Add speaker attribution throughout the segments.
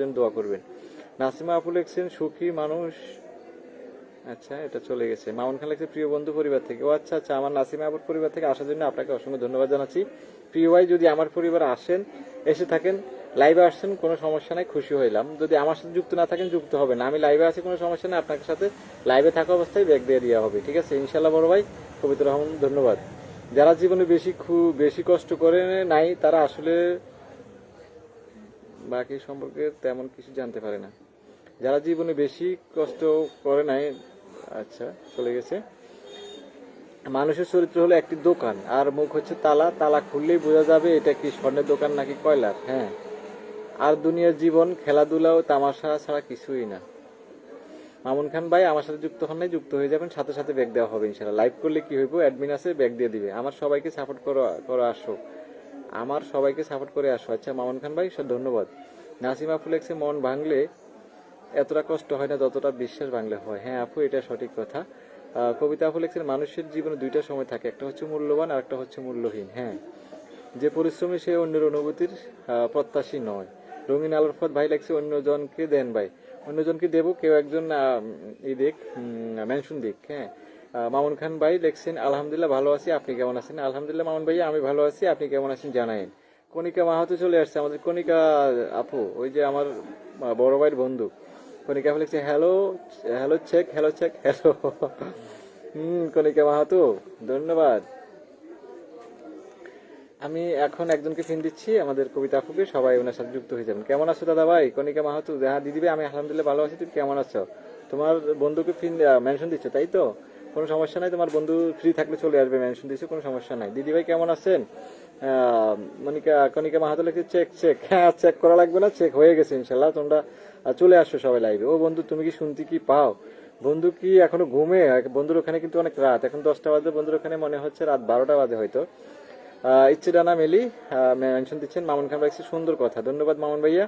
Speaker 1: জন্য দোয়া করবেন। নাসিমা আপু লিখছেন, সুখী মানুষ আচ্ছা এটা চলে গেছে। মামুন খান লিখছে, প্রিয় বন্ধু পরিবার থেকে। ও আচ্ছা আচ্ছা আমার নাসিমা আপুর পরিবার থেকে আসার জন্য আপনাকে অসংখ্য ধন্যবাদ জানাচ্ছি। প্রিয় ভাই, যদি আমার পরিবারে আসেন, এসে থাকেন, লাইভে আসছেন, কোনো সমস্যা নাই, খুশি হইলাম। যদি আমার সাথে যুক্ত না থাকেন, যুক্ত হবে না। আমি লাইভে আছি, কোনো সমস্যা নেই আপনার সাথে লাইভে থাকা অবস্থায় ব্যাগ দিয়ে দেওয়া হবে, ঠিক আছে? ইনশাল্লাহ বড় ভাই কবিতা রহমান, ধন্যবাদ। যারা জীবনে বেশি বেশি কষ্ট করে নাই, তারা আসলে বাকি সম্পর্কে তেমন কিছু জানতে পারে না। যারা জীবনে বেশি কষ্ট করে নাই আচ্ছা চলে গেছে। মানুষের চরিত্র হলো একটি দোকান, আর মুখ হচ্ছে তালা। তালা খুললেই বোঝা যাবে এটা কি স্বর্ণের দোকান নাকি কয়লার। হ্যাঁ আর দুনিয়ার জীবন, খেলাধুলা ও তামাশা ছাড়া কিছুই না। মামুন খান ভাই আমার সাথে যুক্ত হন নাই, যুক্ত হয়ে যাবেন, সাথে সাথে ব্যাগ দেওয়া হবে ইনশাল্লাহ লাইভ করলে কি হইব? অ্যাডমিন আছে, ব্যাগ দিয়ে দিবে। আমার সবাইকে সাপোর্ট করো করো, আসো। আমার সবাইকে সাপোর্ট করে আসো। আচ্ছা মামুন খান ভাই ধন্যবাদ। নাসিমা ফুলেক্সে মন ভাঙলে এতটা কষ্ট হয় না যতটা বিশ্বাস ভাঙলে হয়। হ্যাঁ আপু, এটা সঠিক কথা। কবিতা আপু লিখছেন মানুষের জীবনে দুইটা সময় থাকে, একটা হচ্ছে মূল্যবান আর একটা হচ্ছে মূল্যহীন। হ্যাঁ যে পরিশ্রমী সে অন্যের অনুভূতির প্রত্যাশী নয়। রঙিন আলোর পথ ভাই লাগছে অন্যজনকে দেন ভাই। অন্যজনকে দেবো, কেউ একজন ই দিক মেনশন দিক। হ্যাঁ মামুন খান ভাই লিখছেন আলহামদুলিল্লাহ ভালো আছি, আপনি কেমন আছেন? আলহামদুলিল্লাহ মামুন ভাই আমি ভালো আছি, আপনি কেমন আছেন জানাইন কণিকা মাহাতো চলে আসছে, আমাদের কণিকা আপু, ওই যে আমার বড় ভাইয়ের বন্ধু। কণিকা আপু লিখছে, hello hello check hello check hello. Hmm, Kanika Mahato, ধন্যবাদ। আমি এখন একজনকে ফিন দিচ্ছি, আমাদের কবিতা আপুকে, সবাই ওনার সাথে যুক্ত হয়ে যাবেন। কেমন আছো দাদা ভাই? কণিকা মাহাতো হ্যাঁ দিদি আমি আলহামদুলিল্লাহ ভালো আছি, তুমি কেমন আছো? তোমার বন্ধুকে ফিন মেনশন দিচ্ছ, তাই তো? কোনো সমস্যা নাই তোমার বন্ধু ফ্রি থাকলে চলে আসবে মেনশন দিচ্ছ কোনো সমস্যা নাই। দিদি ভাই কেমন আছেন? মনিকা কণিকা মাহাতো লিখে চেক চেক হ্যাঁ চেক করা লাগবে না চেক হয়ে গেছে ইনশাল্লাহ। তোমরা চলে আসো সবাই লাইভে ও বন্ধু তুমি কি শুনতে কি পাও? বন্ধু কি এখনও ঘুমে? বন্ধুর ওখানে কিন্তু অনেক রাত। এখন দশটা বাজে বন্ধুর ওখানে মনে হচ্ছে রাত বারোটা বাজে হয়তো। ইচ্ছে ডানা মেলি মেনশন দিচ্ছেন। মামুন খান ভাই সুন্দর কথা। ধন্যবাদ মামুন ভাইয়া।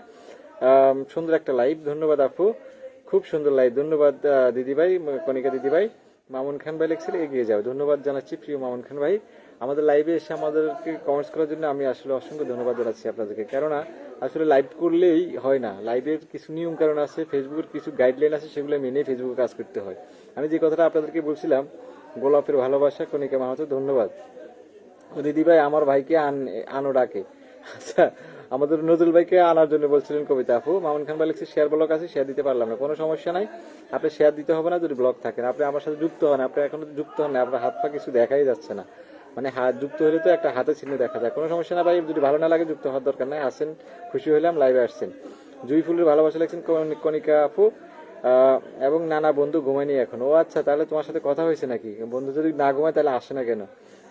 Speaker 1: সুন্দর একটা লাইভ ধন্যবাদ আপু। খুব সুন্দর লাইভ ধন্যবাদ আহ, দিদি ভাই কণিকা দিদি ভাই। মামুন খান ভাই লেখছিল এগিয়ে যাবে। ধন্যবাদ জানাচ্ছি প্রিয় মামুন খান ভাই। আমাদের লাইভে এসে আমাদেরকে কমেন্টস করার জন্য আমি আসলে অসংখ্য ধন্যবাদ জানাচ্ছি আপনাদেরকে। কেননা, আসলে লাইভ করলেই হয় না। লাইভের কিছু নিয়ম কারণ আছে ফেসবুকের কিছু গাইডলাইন আছে, সেগুলো মেনে ফেসবুকে কাজ করতে হয়। আমি যে কথাটা আপনাদেরকে বলছিলাম, গোলাপের ভালোবাসা, কণিকা মাহাতো, ধন্যবাদ। দিদি ভাই, আমার ভাইকে আন আনো ডাকে। আচ্ছা আমাদের নজরুল ভাইকে আনার জন্য বলছিলেন, কবিতা আপু, মামুন খান ভাই লিখছে শেয়ার ব্লক আছে শেয়ার দিতে পারলাম না, কোনো সমস্যা নাই। আপনি শেয়ার দিতে হবে না যদি ব্লক থাকেন আপনি আমার সাথে যুক্ত হন, আপনি এখনও যুক্ত হন না, আপনার হাত পা কিছু দেখাই যাচ্ছে না। মানে হাত, যুক্ত হলে তো একটা হাতে চিহ্ন দেখা যায়। কোনো সমস্যা না ভাই, যদি ভালো না লাগে যুক্ত হওয়ার দরকার নাই, আসেন, খুশি হইলাম লাইভে আসছেন। জুই ফুলের ভালোবাসা লিখছেন কণ- কণিকা আপু এবং নানা বন্ধু ঘুমায়নি এখন। ও আচ্ছা তাহলে তোমার সাথে কথা হয়েছে নাকি? বন্ধু যদি না ঘুমায়, তাহলে আসে না কেন?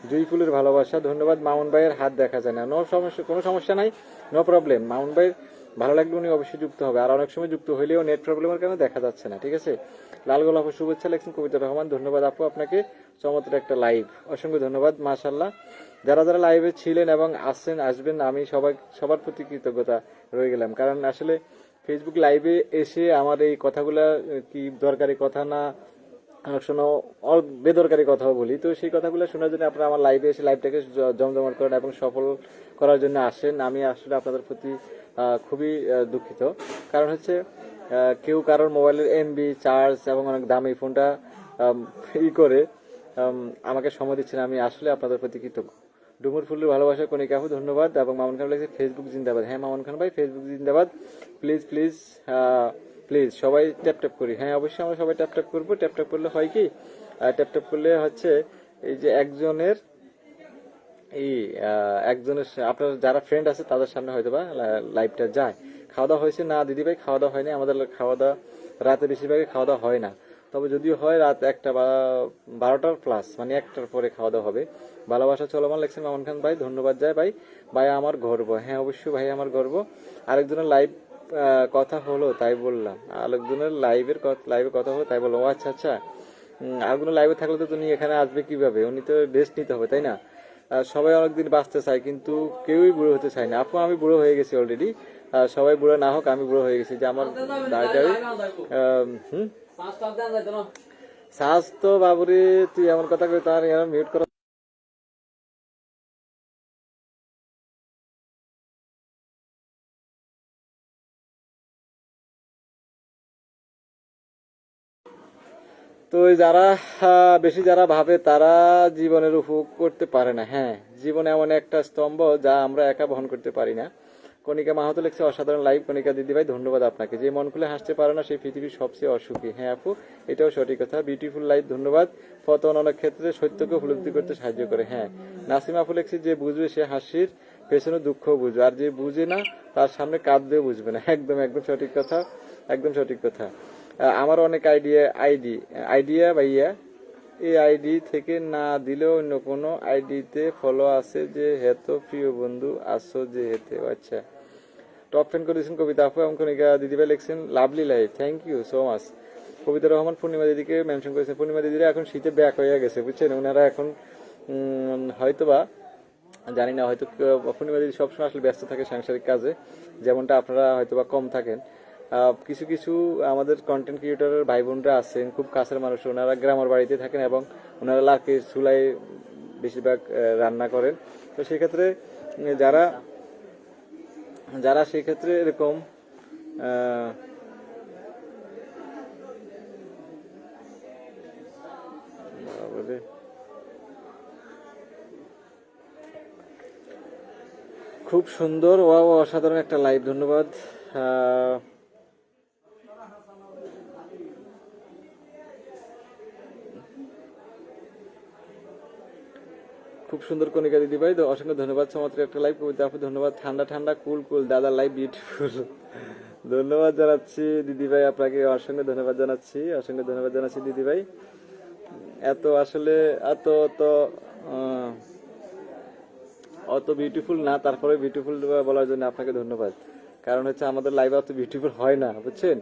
Speaker 1: জুই ফুলের ভালোবাসা। ধন্যবাদ, মামুন ভাইয়ের হাত দেখা যায় না। নো সমস্যা, কোনো সমস্যা নাই, নো প্রবলেম মামুন ভাইয়ের ভালো লাগলে উনি অবশ্যই যুক্ত হবে। আর অনেক সময় যুক্ত হইলেও নেট প্রবলেমের কারণে দেখা যাচ্ছে না, ঠিক আছে? লাল গোলাপ শুভেচ্ছা লেখছেন কবিতা রহমান। ধন্যবাদ আপু, আপনাকে চমৎকার একটা লাইভ অসংখ্য ধন্যবাদ মাশাল্লাহ যারা যারা লাইভে ছিলেন এবং আসছেন আসবেন, আমি সবাই, সবার প্রতি কৃতজ্ঞতা রয়ে গেলাম। কারণ আসলে ফেসবুক লাইভে এসে আমার এই কথাগুলা কি দরকারি কথা না অল বেদরকারি কথাও বলি। তো সেই কথাগুলো শোনার জন্য আপনারা আমার লাইভে এসে লাইভটাকে জমজমাট করেন এবং সফল করার জন্য আসেন। আমি আসলে আপনাদের প্রতি খুবই দুঃখিত। কারণ হচ্ছে কেউ কারোর মোবাইলের এমবি চার্জ এবং অনেক দামি ফোনটা ই করে আমাকে সময় দিচ্ছেন। আমি আসলে আপনাদের প্রতি কৃতজ্ঞ। ডুমুর ফুলের ভালোবাসা, কণিকা আপু, ধন্যবাদ এবং মামুন খান লিখেছে ফেসবুক জিন্দাবাদ। হ্যাঁ মামুন খান ভাই ফেসবুক জিন্দাবাদ। প্লিজ প্লিজ প্লিজ সবাই ট্যাপ ট্যাপ করি। হ্যাঁ অবশ্যই আমরা সবাই ট্যাপ ট্যাপ করব। ট্যাপ ট্যাপ করলে হয় কি? ট্যাপ ট্যাপ করলে হচ্ছে এই যে একজনের এই একজনের আপনার যারা ফ্রেন্ড আছে, তাদের সামনে হয়তো বা লাইভটা যায়। খাওয়া দাওয়া হয়েছে না, দিদি ভাই, খাওয়া দাওয়া হয়নি। আমাদের খাওয়া দাওয়া রাতে বেশিরভাগই খাওয়া দাওয়া হয় না। তবে যদিও হয়, রাত একটা বা বারোটার প্লাস মানে একটার পরে খাওয়া দাওয়া হবে। ভালোবাসা চলমান, লেখছেন মামুন খান ভাই। ধন্যবাদ যায় ভাই। ভাই, আমার গর্ব। হ্যাঁ অবশ্যই ভাই, আমার গর্ব। আরেকজনের লাইভ কথা হলো তাই বললাম। আরেকজনের লাইভের লাইভে কথা হলো তাই বললাম ও আচ্ছা আচ্ছা। কোনো লাইভে থাকলে তো উনি এখানে আসবে কীভাবে? উনি তো রেস্ট নিতে হবে তাই না? সবাই অনেকদিন বাঁচতে চায় কিন্তু কেউই বুড়ো হতে চায় না। আপু আমি বুড়ো হয়ে গেছি অলরেডি সবাই বুড়ো না হোক আমি বুড়ো হয়ে গেছি। যে আমার দাঁড়িয়ে হুম? স্বাস্থ্য বাবুরে তুই এমন কথা কই তার মিউট করা তো যারা বেশি যারা ভাবে তারা জীবনের উপভোগ করতে পারে না। হ্যাঁ জীবন এমন একটা স্তম্ভ যা আমরা একা বহন করতে পারি না। কণিকা মাহাতো লিখছে, অসাধারণ লাইভ কণিকা দিদি ভাই, ধন্যবাদ আপনাকে। যে মন খুলে হাসতে পারে না সেই পৃথিবীর সবচেয়ে অসুখী। হ্যাঁ আপু, এটাও সঠিক কথা। বিউটিফুল লাইভ ধন্যবাদ। ফতন অনেক ক্ষেত্রে সত্যকে উপলব্ধি করতে সাহায্য করে হ্যাঁ। নাসিম আপু লিখছে, যে বুঝবে সে হাসির, পেছনে দুঃখ বুঝবে। আর যে বুঝে না, তার সামনে কাঁদতেও বুঝবে না। একদম একদম সঠিক কথা, একদম সঠিক কথা। আমার অনেক আইডিয়া আইডি আইডিয়া ভাইয়া। এই আইডি থেকে না দিলেও অন্য কোনো আইডিতে ফলো আছে যে হেত, প্রিয় বন্ধু আসো যে হেতে। আচ্ছা। টপ ফ্যান করেছেন কবিতা আপু এবং কণিকা দিদিভাই লিখছেন lovely life thank you so much Kabita Rahman Purnima দিদিকে মেনশন করেছেন। পূর্ণিমা দিদিরা এখন শীতে ব্যাক হয়ে গেছে, বুঝছেন? ওনারা এখন হয়তোবা, জানি না, হয়তো পূর্ণিমা দিদি সবসময় আসলে ব্যস্ত থাকে সাংসারিক কাজে, যেমনটা আপনারা হয়তোবা কম থাকেন। কিছু কিছু আমাদের কন্টেন্ট ক্রিয়েটরের ভাই বোনরা আছেন, খুব কাছের মানুষ, ওনারা গ্রামের বাড়িতে থাকেন এবং ওনারা লাকে চুলায় বেশিরভাগ রান্না করেন। তো সেক্ষেত্রে যারা যারা সেক্ষেত্রে এরকম খুব সুন্দর ও অসাধারণ একটা লাইভ ধন্যবাদ। সুন্দর কণিকা দিদি ভাই, তো অসংখ্য ধন্যবাদ সমাত্র একটা লাইভ কবিতা। আপু, ধন্যবাদ। ঠান্ডা ঠান্ডা, কুল কুল, দাদা লাইভ বিউটিফুল ধন্যবাদ জানাচ্ছি দিদি ভাই আপনাকে, অসংখ্য ধন্যবাদ জানাচ্ছি, অসংখ্য ধন্যবাদ জানাচ্ছি দিদি ভাই। এত আসলে, এত তো অত বিউটিফুল না তারপরে বিউটিফুল বলার জন্য আপনাকে ধন্যবাদ। কারণ হচ্ছে আমাদের লাইভ অত বিউটিফুল হয় না, বুঝছেন?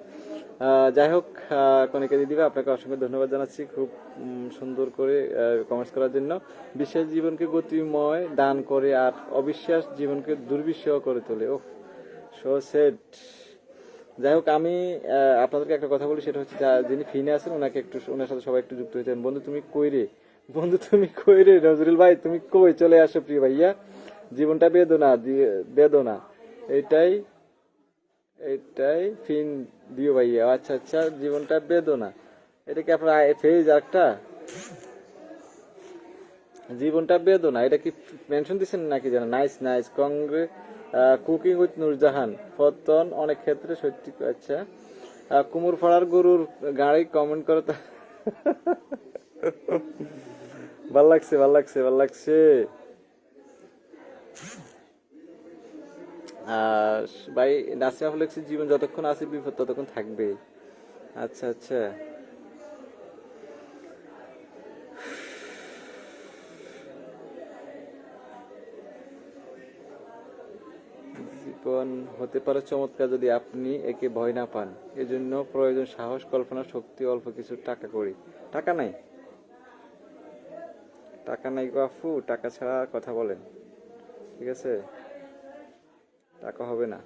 Speaker 1: যাই হোক কণিকা দিদিভাই আপনাকে অসংখ্য ধন্যবাদ জানাচ্ছি খুব সুন্দর করে কমেন্টস করার জন্য। বিশ্বাস জীবনকে গতিময় দান করে আর অবিশ্বাস জীবনকে দুর্বিষহ করে তোলে। ও সো সেট যাই হোক, আমি আপনাদেরকে একটা কথা বলি, সেটা হচ্ছে যিনি ফিনে আছেন, ওনাকে একটু, ওনার সাথে সবাই একটু যুক্ত হয়েছেন। বন্ধু, তুমি কই রে? বন্ধু, তুমি কই রে? নজরুল ভাই, তুমি কই? চলে আসো প্রিয় ভাইয়া। জীবনটা বেদনা বেদনা। এটাই এটাই ফিন দিও ভাইয়া। আচ্ছা আচ্ছা জীবনটা বেদনা। এটা কি আপনার ফেজ একটা জীবনটা বেদনা। এটা কি মেনশন দিচ্ছেন নাকি জানা নাইস নাইস কংগ্রে কুকিং উইথ নুরজাহান ফতন অনেক ক্ষেত্রে সত্যি আচ্ছা। কুমুর ফাড়ার গরুর গাড়ি কমেন্ট করে ভালো লাগছে ভালো লাগছে ভালো লাগছে। ভাই, নাসিমা ফ্লেক্সের জীবন যতক্ষণ আছে বিপদ ততক্ষণ থাকবে আচ্ছা আচ্ছা। জীবন হতে পারে চমৎকার যদি আপনি একে ভয় না পান। এজন্য প্রয়োজন সাহস, কল্পনা, শক্তি, অল্প কিছু টাকা করি। টাকা নাই। টাকা নাই গো আফু টাকা ছাড়া কথা বলেন। ঠিক আছে? টাকা হবে না?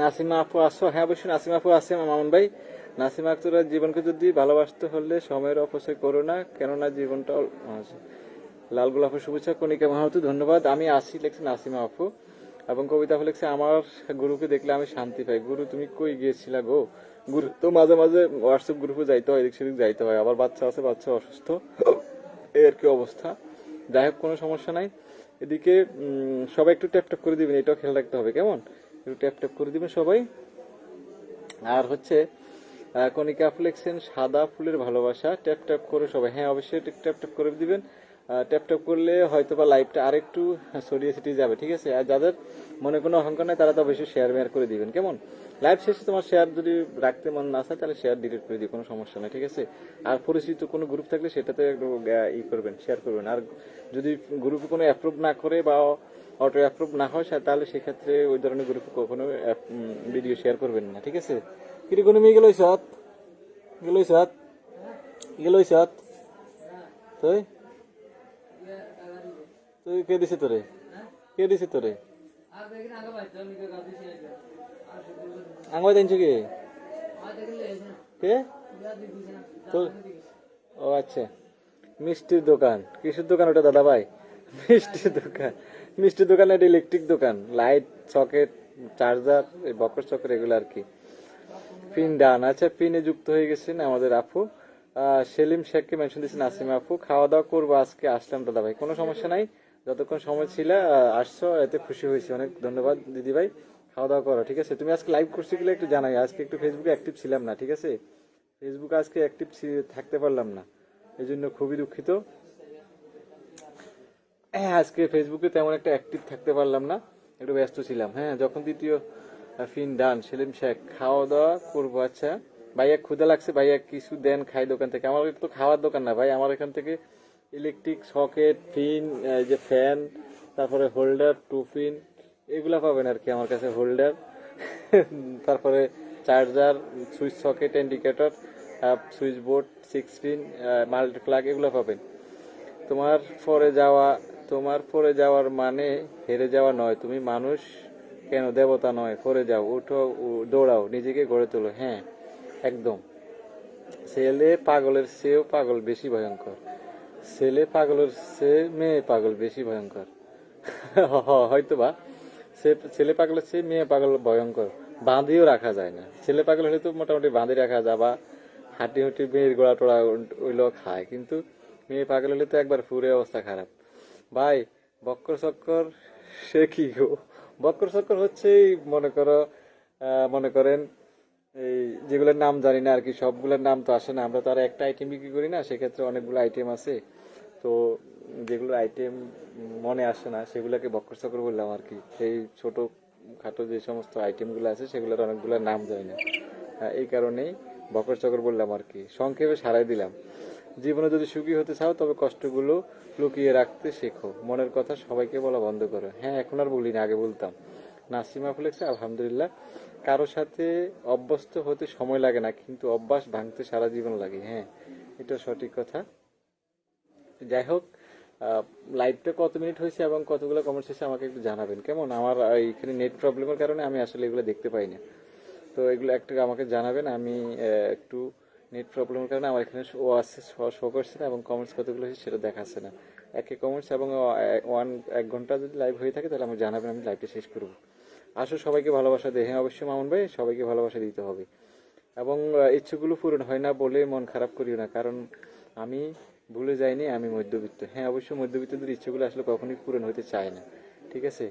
Speaker 1: নাসিমা আপু আসো। হ্যাঁ অবশ্যই নাসিমা আপু আছে মামুন ভাই। নাসিমা আক্তারের জীবনকে যদি ভালোবাসতে হলে সময়ের অপচয় করো না, কেননা জীবনটা আচ্ছা। লাল গোলাপের শুভেচ্ছা, কণিকা মাহাতো, ধন্যবাদ। আমি আসি লিখছি নাসিমা আপু এবং কবিতা লিখছে আমার গুরুকে দেখলে আমি শান্তি পাই। গুরু, তুমি কই গিয়েছিলা গো? গুরু, তো মাঝে মাঝে হোয়াটসঅ্যাপ গ্রুপে যাইতে হয়, এদিক সেদিক যাইতে হয়। আবার বাচ্চা আছে, বাচ্চা অসুস্থ। এই আর কি অবস্থা? যাই হোক, কোনো সমস্যা নাই। এদিকে সবাই একটু ট্যাপ ট্যাপ করে দিবেন, এটাও খেয়াল রাখতে হবে, কেমন? একটু ট্যাপ ট্যাপ করে দিবেন সবাই। আর হচ্ছে কণিকা লিখছেন, সাদা ফুলের ভালোবাসা। ট্যাপ ট্যাপ করে সবাই। হ্যাঁ অবশ্যই ট্যাপ ট্যাপ করে দিবেন। ট্যাপ ট্যাপ করলে হয়তো বা লাইভটা আরেকটু ছড়িয়ে ছিটিয়ে যাবে, ঠিক আছে? আর যাদের মনে কোনো অহংকার নাই, তারা তো অবশ্যই শেয়ার মেয়ার করে দিবেন, কেমন? লাইভ শেষে তোমার শেয়ার যদি রাখতে মন না চায়, তাহলে শেয়ার ডিলিট করে দিই কোনো সমস্যা নেই, ঠিক আছে? আর পরিচিত কোনো গ্রুপ থাকলে সেটাতে একটু ই করবেন শেয়ার করবেন। আর যদি গ্রুপে কোনো অ্যাপ্রুভ না করে বা অটো অ্যাপ্রুভ না হয় তাহলে সেক্ষেত্রে ওই ধরনের গ্রুপে কখনো ভিডিও শেয়ার করবেন না, ঠিক আছে? কিরে কোনো মেয়ে গেল সাত? গেল সাত? গেল সাত? তুই? তুই কে দিছে তোরে? কে দিছে তোরে? আঙ্গাই দিনছো কি? কে? ও আচ্ছা। মিষ্টির দোকান। কিসের দোকান ওটা দাদা ভাই মিষ্টির দোকান। মিষ্টির দোকান এটা ইলেকট্রিক দোকান। লাইট সকেট চার্জার এই বকর চক্র এগুলো আর কি। পিন ডান আচ্ছা পিনে যুক্ত হয়ে গেছেন আমাদের আপু। সেলিম শেখকে মেনশন দিয়েছেন নাসিমা আপু। খাওয়া দাওয়া করব আজকে, আসলাম দাদা ভাই কোনো সমস্যা নাই? যতক্ষণ সময় ছিল আসছো, এতে খুশি হয়েছি। অনেক ধন্যবাদ দিদি ভাই খাওয়া দাওয়া করো, ঠিক আছে? তুমি আজকে লাইভ করছি গেলে একটু জানাই। আজকে একটু ফেসবুকে অ্যাক্টিভ ছিলাম না, ঠিক আছে? ফেসবুকে আজকে অ্যাক্টিভ থাকতে পারলাম না। এই জন্য খুবই দুঃখিত। হ্যাঁ আজকে ফেসবুকে তেমন একটা অ্যাক্টিভ থাকতে পারলাম না। একটু ব্যস্ত ছিলাম। হ্যাঁ যখন দ্বিতীয় ফিন ডান, সেলিম শেখ। খাওয়া দাওয়া করব আচ্ছা। ভাইয়া ক্ষুদা লাগছে, ভাইয়া কিছু দেন খাই দোকান থেকে। আমার তো খাওয়ার দোকান না, ভাই। আমার এখান থেকে ইলেকট্রিক সকেট এই যে ফ্যান তারপরে হোল্ডার টু পিন এগুলা পাবেন আর কি আমার কাছে হোল্ডার তারপরে charger switch socket indicator switchboard six pin multi plug এগুলো পাবেন। তোমার পরে যাওয়া, তোমার পরে যাওয়ার মানে হেরে যাওয়া নয়। তুমি মানুষ, কেন দেবতা নয়? পরে যাও, উঠো দৌড়াও, নিজেকে গড়ে তোলো। হ্যাঁ একদম। ছেলে পাগলের চেয়েও পাগল বেশি ভয়ঙ্কর। ছেলে পাগলের চেয়ে মেয়ে পাগল বেশি ভয়ঙ্কর। হয়তো বা ছেলে পাগলের চেয়ে মেয়ে পাগল ভয়ঙ্কর। বাঁধিও রাখা যায় না। ছেলে পাগল হলে তো মোটামুটি বাঁধি রাখা যায় বা হাঁটি হুটি মেয়ের গোড়া টোড়া ওইগুলো খায়। কিন্তু মেয়ে পাগল হলে তো একবার পুরে অবস্থা খারাপ। ভাই, বক্কর চক্কর, সে কি গো? বক্কর চক্কর হচ্ছেই মনে করো মনে করেন এই যেগুলোর নাম জানি না আর কি, সবগুলোর নাম তো আসে না। আমরা তো আর একটা আইটেম বিক্রি করি না, সেক্ষেত্রে অনেকগুলো আইটেম আছে। তো যেগুলো আইটেম মনে আসে না সেগুলোকে বক্কর চক্কর বললাম আর কি। সেই ছোট খাটো যে সমস্ত আইটেমগুলো আছে সেগুলোর অনেকগুলো নাম জানি না। হ্যাঁ, এই কারণেই বকর চক্কর বললাম আর কি। সংক্ষেপে সারাই দিলাম। জীবনে যদি সুখী হতে চাও তবে কষ্টগুলো লুকিয়ে রাখতে শেখো। মনের কথা সবাইকে বলা বন্ধ করো। হ্যাঁ এখন আর বলি না আগে বলতাম। নাসিমা ফুলেক্সে আলহামদুলিল্লাহ কারও সাথে অভ্যস্ত হতে সময় লাগে না কিন্তু অভ্যাস ভাঙতে সারা জীবন লাগে। হ্যাঁ এটা সঠিক কথা। যাই হোক লাইভটা কত মিনিট হয়েছে এবং কতগুলো কমেন্ট এসে আমাকে একটু জানাবেন। কেমন? আমার এইখানে নেট প্রবলেমের কারণে আমি আসলে এগুলো দেখতে পাই না। তো এগুলো একটু আমাকে জানাবেন, আমি একটু নেট প্রবলেমের কারণে আমার এখানে ও আসছে, শো করছে না এবং কমেন্টস কতগুলো হয়েছে সেটা দেখাচ্ছে না। একে কমেন্টস এবং ওয়ান এক ঘণ্টা যদি লাইভ হয়ে থাকে তাহলে আমাকে জানাবেন, আমি লাইভটা শেষ করব। আসো, সবাইকে ভালোবাসা দেয়। হ্যাঁ অবশ্যই মামুন ভাই, সবাইকে ভালোবাসা দিতে হবে। এবং ইচ্ছেগুলো পূরণ হয় না বলে মন খারাপ করিও না, কারণ আমি ভুলে যাইনি, আমি মধ্যবিত্ত। হ্যাঁ অবশ্যই মধ্যবিত্তদের ইচ্ছেগুলো আসলে কখনোই পূরণ হতে চায় না। ঠিক আছে?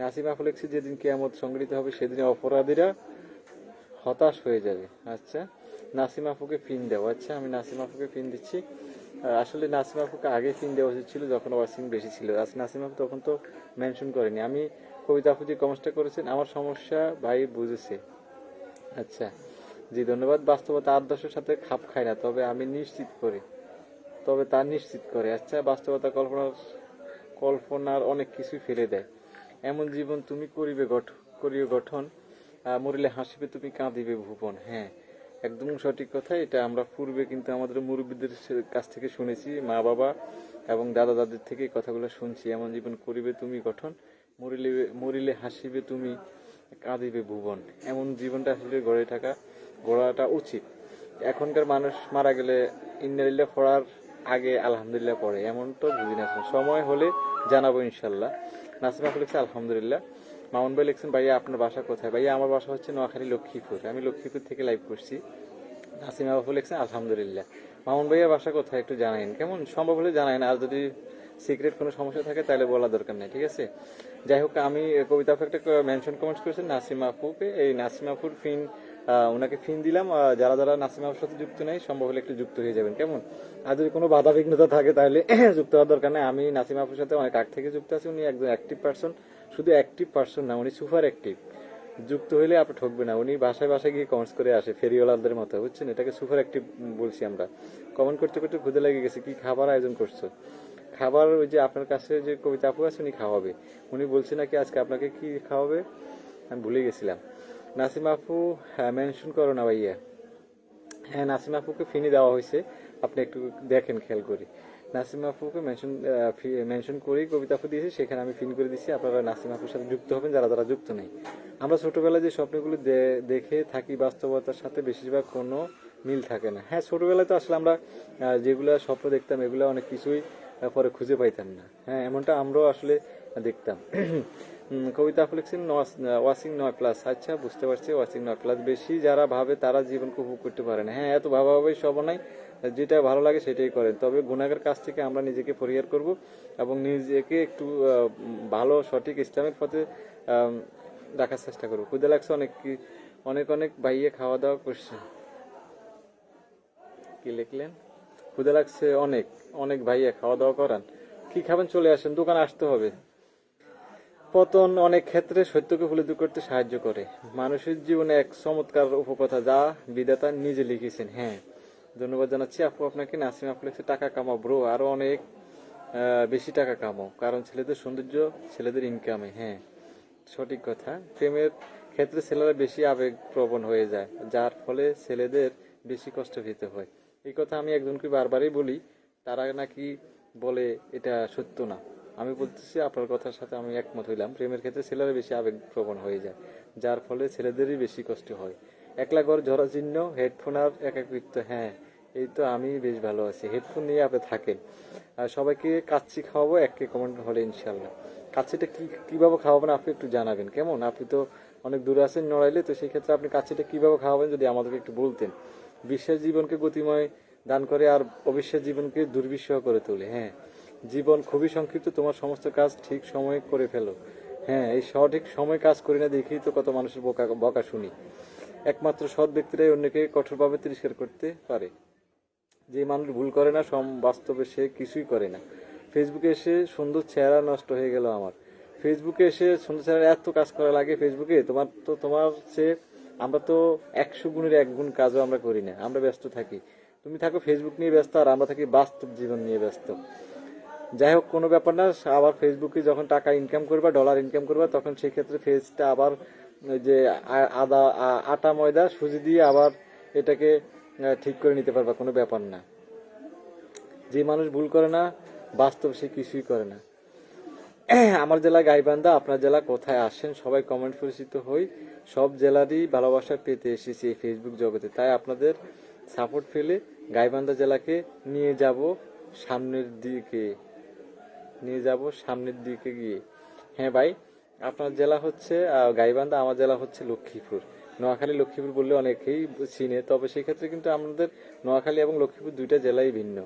Speaker 1: নাসিম আফলেক্সি যেদিন কেয়ামত সংগঠিত হবে সেদিন অপরাধীরা হতাশ হয়ে যাবে। আচ্ছা নাসিম আপুকে পিন দাও। আচ্ছা আমি নাসিম আপুকে পিন দিচ্ছি। আসলে নাসিম আপুকে আগে পিন দেওয়া উচিত ছিল যখন ওয়াচিং বেশি ছিল। আজ নাসিম আপু তখন তো মেনশন করেনি। আমি কবিতা আপু যে কমেন্টসটা করেছেন, আমার সমস্যা ভাই বুঝেছে। আচ্ছা জি, ধন্যবাদ। বাস্তবতা আদর্শের সাথে খাপ খায় না, তবে আমি নিশ্চিত করি। তবে তা নিশ্চিত করে আচ্ছা বাস্তবতা কল্পনার কল্পনার অনেক কিছুই ফেলে দেয়। এমন জীবন তুমি করিবে গঠন করিও গঠন মরিলে হাসিবে তুমি, কাঁদিবে ভুবন। হ্যাঁ একদম সঠিক কথা এটা। আমরা পূর্বে কিন্তু আমাদের মুরব্বীদের কাছ থেকে শুনেছি মা বাবা এবং দাদা দাদির থেকে কথাগুলো শুনছি। এমন জীবন করিবে তুমি গঠন, মরিলে মরিলে হাসিবে তুমি, কাঁদিবে ভুবন। এমন জীবনটা আসলে গড়ে থাকা, গড়াটা উচিত। এখনকার মানুষ মারা গেলে ইন্নালিল্লাহ পড়ার আগে আলহামদুলিল্লাহ পড়ে, এমন তো বুঝি না সময় হলে জানাব ইনশাল্লাহ। নাসিমা লিখছে আলহামদুলিল্লাহ। মামুন ভাই লিখছেন, ভাইয়া, আপনার বাসা কোথায়? ভাইয়া, আমার বাসা হচ্ছে নোয়াখালী লক্ষ্মীপুর। আমি লক্ষ্মীপুর থেকে লাইভ করছি। নাসিমা বাবু লিখছেন, আলহামদুলিল্লাহ। মামুন ভাইয়া, বাসা কোথায় একটু জানাইন। কেমন? সম্ভব হলে জানাইন। আর যদি সিক্রেট কোনো সমস্যা থাকে, তাহলে বলা দরকার নেই, ঠিক আছে? যাই হোক, আমি কবিতা একটা মেনশন কমেন্টস করেছি নাসিমা আপুকে। এই নাসিমা আপুর ফিন ওনাকে ফিন দিলাম যারা যারা নাসিমা আপুর সাথে যুক্ত নেই, সম্ভব হলে একটু যুক্ত হয়ে যাবেন। কেমন? আর যদি কোনো বাধা বিঘ্নতা থাকে তাহলে যুক্ত হওয়ার দরকার নেই। আমি নাসিমা আপুর সাথে অনেক আগ থেকে যুক্ত আছি, উনি একজন অ্যাক্টিভ পার্সন শুধু অ্যাক্টিভ পার্সন না, উনি সুপার অ্যাক্টিভ যুক্ত হইলে আপনি ঠকবে না। উনি বাসায় বাসায় গিয়ে কমেন্টস করে আসে, ফেরিওয়ালাদের মতো, বুঝছেন? এটাকে সুপার অ্যাক্টিভ বলছি আমরা। কমেন্ট করতে করতে খুদে লেগে গেছে, কি খাবার আয়োজন করছ? খাবার ওই যে আপনার কাছে যে কবিতা আপু আছে, উনি খাওয়াবে। উনি বলছে নাকি আজকে আপনাকে কি খাওয়াবে? আমি ভুলে গেছিলাম। নাসিম আপু হ্যাঁ মেনশন করো না ভাইয়া। হ্যাঁ নাসিম আপুকে ফিনি দেওয়া হয়েছে। আপনি একটু দেখেন, খেয়াল করি। নাসিম আপুকে মেনশন মেনশন করেই কবিতা আপু দিয়েছি, সেখানে আমি ফিন করে দিচ্ছি আপনারা নাসিম আপুর সাথে যুক্ত হবেন, যারা যারা যুক্ত নেই। আমরা ছোটোবেলায় যে স্বপ্নগুলো দেখে থাকি, বাস্তবতার সাথে বেশিরভাগ কোনো মিল থাকে না। হ্যাঁ ছোটোবেলায় তো আসলে আমরা যেগুলো স্বপ্ন দেখতাম, এগুলো অনেক কিছুই পরে খুঁজে পাইতাম না। হ্যাঁ এমনটা আমরাও আসলে দেখতাম। কবিতা আপু লিখছেন ওয়াশিং নয় প্লাস। আচ্ছা বুঝতে পারছি ওয়াশিং নয় প্লাস। বেশি যারা ভাবে, তারা জীবনকে উপভোগ করতে পারে না। হ্যাঁ এত ভাবাভাবি সব নাই। যেটা ভালো লাগে, সেটাই করেন। তবে গুণাগের কাছ থেকে আমরা নিজেকে পরিহার করব এবং নিজেকে একটু ভালো, সঠিক ইসলামের পথে রাখার চেষ্টা করব। ক্ষুদে লাগছে অনেক কি, অনেক অনেক বাইয়ে খাওয়া দাওয়া করছে। কি লিখলেন? ক্ষুদে লাগছে অনেক অনেক ভাইয়া খাওয়া দাওয়া করান। কি খাবেন? চলে আসেন, দোকানে আসতে হবে। পতন অনেক ক্ষেত্রে সত্যকে উপলব্ধি করতে সাহায্য করে। মানুষের জীবনে এক চমৎকার উপকথা যা বিধাতা নিজে লিখেছেন। হ্যাঁ ধন্যবাদ জানাচ্ছি আপু আপনাকে। নাসিম, আপু লিখছে, টাকা কামাও ব্রো আরও অনেক বেশি টাকা কামাও। কারণ ছেলেদের সৌন্দর্য, ছেলেদের ইনকামে হ্যাঁ সঠিক কথা। প্রেমের ক্ষেত্রে ছেলেরা বেশি আবেগ প্রবণ হয়ে যায়, যার ফলে ছেলেদের বেশি কষ্ট পেতে হয়। এই কথা আমি একজনকে বারবারই বলি, তারা নাকি বলে এটা সত্য না। আমি বলতেছি, আপনার কথার সাথে আমি একমত হইলাম। প্রেমের ক্ষেত্রে ছেলেরা বেশি আবেগ প্রবণ হয়ে যায়, যার ফলে ছেলেদেরই বেশি কষ্ট হয়। একলা ঘর চিহ্ন হেডফোন আর একাকৃত্ব হ্যাঁ এই তো আমি বেশ ভালো আছি। হেডফোন নিয়ে আপনি থাকেন। আর সবাইকে কাচ্চি খাওয়াবো এককে কমেন্ট হলে ইনশাল্লাহ কাচ্চিটা কী, কীভাবে খাওয়াবেন আপনি একটু জানাবেন, কেমন? আপনি তো অনেক দূরে আছেন নড়াইলে, তো সেই ক্ষেত্রে আপনি কাচ্চিটা কীভাবে খাওয়াবেন যদি আমাদেরকে একটু বলতেন। বিশ্বের জীবনকে গতিময় দান করে আর অবিশ্বের জীবনকে দুর্বিষহ করে তোলে হ্যাঁ। জীবন খুবই সংক্ষিপ্ত, তোমার সমস্ত কাজ ঠিক সময়ে করে ফেলো। হ্যাঁ এই সঠিক সময় কাজ করি না দেখেই তো কত মানুষের বকা বকা শুনি। একমাত্র সৎ ব্যক্তিরাই অন্যকে কঠোরভাবে তিরস্কার করতে পারে। যে মানুষ ভুল করে না, সম, বাস্তবে সে কিছুই করে না। ফেসবুকে এসে সুন্দর চেহারা নষ্ট হয়ে গেল আমার। ফেসবুকে এসে সুন্দর চেহারা এত কাজ করা লাগে ফেসবুকে, তোমার তো, তোমার সে আমরা তো একশো গুণের এক গুণ কাজও আমরা করি না, আমরা ব্যস্ত থাকি। তুমি থাকো ফেসবুক নিয়ে ব্যস্ত আর আমরা থাকি বাস্তব জীবন নিয়ে ব্যস্ত। যাই হোক, কোনো ব্যাপার না আবার ফেসবুকে যখন টাকা ইনকাম করবা ডলার ইনকাম করবা, তখন সেই ক্ষেত্রে ফেসটা আবার যে আদা আটা ময়দা সুজি দিয়ে আবার এটাকে ঠিক করে নিতে পারবা, কোনো ব্যাপার না। যে মানুষ ভুল করে না, বাস্তব সে কিছুই করে না। আমার জেলা গাইবান্ধা, আপনার জেলা কোথায় আসেন, সবাই কমেন্ট পরিচিত হই। সব জেলারই ভালোবাসা পেতে এসেছি এই ফেসবুক জগতে। তাই আপনাদের সাপোর্ট পেলে গাইবান্ধা জেলাকে নিয়ে যাব সামনের দিকে। নিয়ে যাব সামনের দিকে গিয়ে। হ্যাঁ ভাই, আপনার জেলা হচ্ছে গাইবান্ধা, আমার জেলা হচ্ছে লক্ষ্মীপুর। নোয়াখালী, লক্ষ্মীপুর বললে অনেকেই চিনে, তবে সেই ক্ষেত্রে কিন্তু আমাদের নোয়াখালী এবং লক্ষ্মীপুর দুইটা জেলাই ভিন্ন।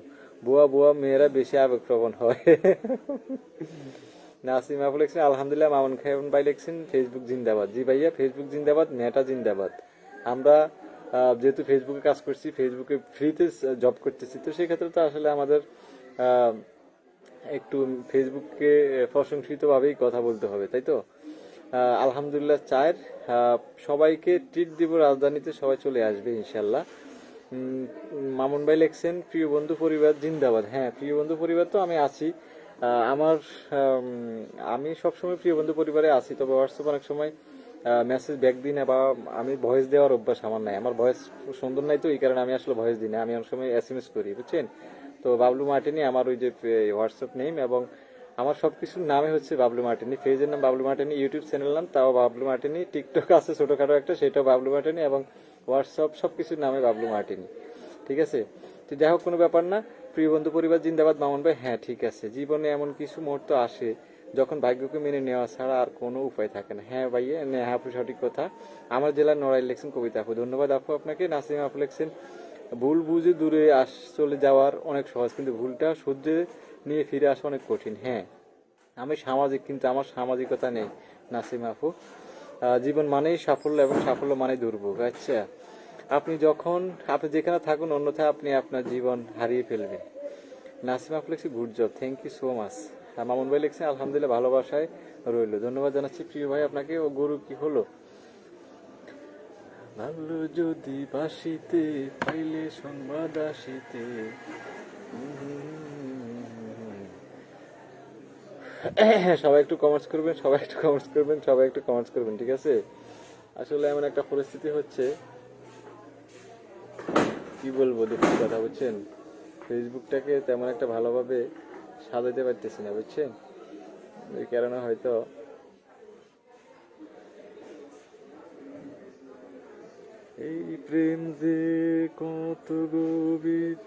Speaker 1: বুয়া বুয়া, মেয়েরা বেশি আবেগপ্রবণ হয়। নাসিম আপু লিখছেন, আলহামদুলিল্লাহ, মামুন খায়ন ভাই লিখছেন, ফেসবুক জিন্দাবাদ। জি ভাইয়া, ফেসবুক জিন্দাবাদ, মেটা জিন্দাবাদ। আমরা যেহেতু ফেসবুকে কাজ করছি, ফেসবুকে ফ্রিতে জব করতেছি, তো সেই ক্ষেত্রে তো আসলে আমাদের একটু ফেসবুককে প্রশংসিতভাবেই কথা বলতে হবে, তাই তো? আলহামদুলিল্লাহ, চায়ের সবাইকে ট্রিট দিব রাজধানীতে, সবাই চলে আসবে, ইনশাল্লাহ। মামুন ভাই লেখছেন, প্রিয় বন্ধু পরিবার, জিন্দাবাদ। হ্যাঁ প্রিয় বন্ধু পরিবার তো আমি আছি। আমার, আমি সবসময় প্রিয় বন্ধু পরিবারে আছি, তবে হোয়াটসঅ্যাপ অনেক সময় মেসেজ ব্যাক দিই না বা আমি ভয়েস দেওয়ার অভ্যাস আমার নাই। আমার ভয়েস সুন্দর নাই তো, এই কারণে আমি আসলে ভয়েস দিই না। আমি অনেক সময় এস এম এস করি, বুঝছেন? তো বাবলু মার্টিনি আমার ওই যে হোয়াটসঅ্যাপ নেম এবং আমার সবকিছুর নামে হচ্ছে বাবলু মার্টিনি। পেজের নাম বাবলু মার্টিনি, ইউটিউব চ্যানেল নাম তাও বাবলু মার্টিনি, টিকটক আছে ছোটোখাটো একটা, সেটাও বাবলু মার্টিনি এবং হোয়াটসঅ্যাপ সব কিছুর নামে বাবলু মার্টিনি। ঠিক আছে? তো যাই হোক, কোনো ব্যাপার না। প্রিয় বন্ধু পরিবার, জিন্দাবাদ মামুন ভাই। হ্যাঁ ঠিক আছে। জীবনে এমন কিছু মুহূর্ত আসে যখন ভাগ্যকে মেনে নেওয়া ছাড়া আর কোনো উপায় থাকে না। হ্যাঁ ভাইয়া হ্যাঁ আপু, সঠিক কথা। আমার জেলার নড়াইল লেখছেন কবিতা আপু। ধন্যবাদ আপু আপনাকে। নাসিম আপু লেখছেন ভুল বুঝে দূরে আস, চলে যাওয়ার অনেক সহজ, কিন্তু ভুলটা সহ্য নিয়ে ফিরে আসা অনেক কঠিন হ্যাঁ। আমি সামাজিক, কিন্তু আমার সামাজিকতা নেই, নাসিম আপু। জীবন মানেই সাফল্য এবং সাফল্য মানেই দুর্ভোগ আচ্ছা। আপনি যখন, আপনি যেখানে থাকুন, অন্যথায় আপনি আপনার জীবন হারিয়ে ফেলবেন। নাসিম আপু লিখছি good job thank you so much Mamun ভাই লিখছেন আলহামদুলিল্লাহ, ভালোবাসায় রইল। ধন্যবাদ জানাচ্ছি, প্রিয় ভাই আপনাকে, ও গরু কি হলো? ভালো যদি বাসিতে পাইলে সংবাদ আসিতে। সবাই একটু কমেন্টস করবেন, সবাই একটু কমেন্টস করবেন, সবাই একটু কমেন্টস করবেন, ঠিক আছে? আসলে এমন একটা পরিস্থিতি হচ্ছে। কি বলব, দুঃখের কথা, বুঝছেন? ফেসবুকটাকে তেমন একটা ভালোভাবে সাজাতে পারতেছি না, বুঝছেন? এই কারণে হয়তো প্রেম যে কত গভীর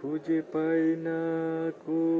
Speaker 1: খুঁজে পাই না কোন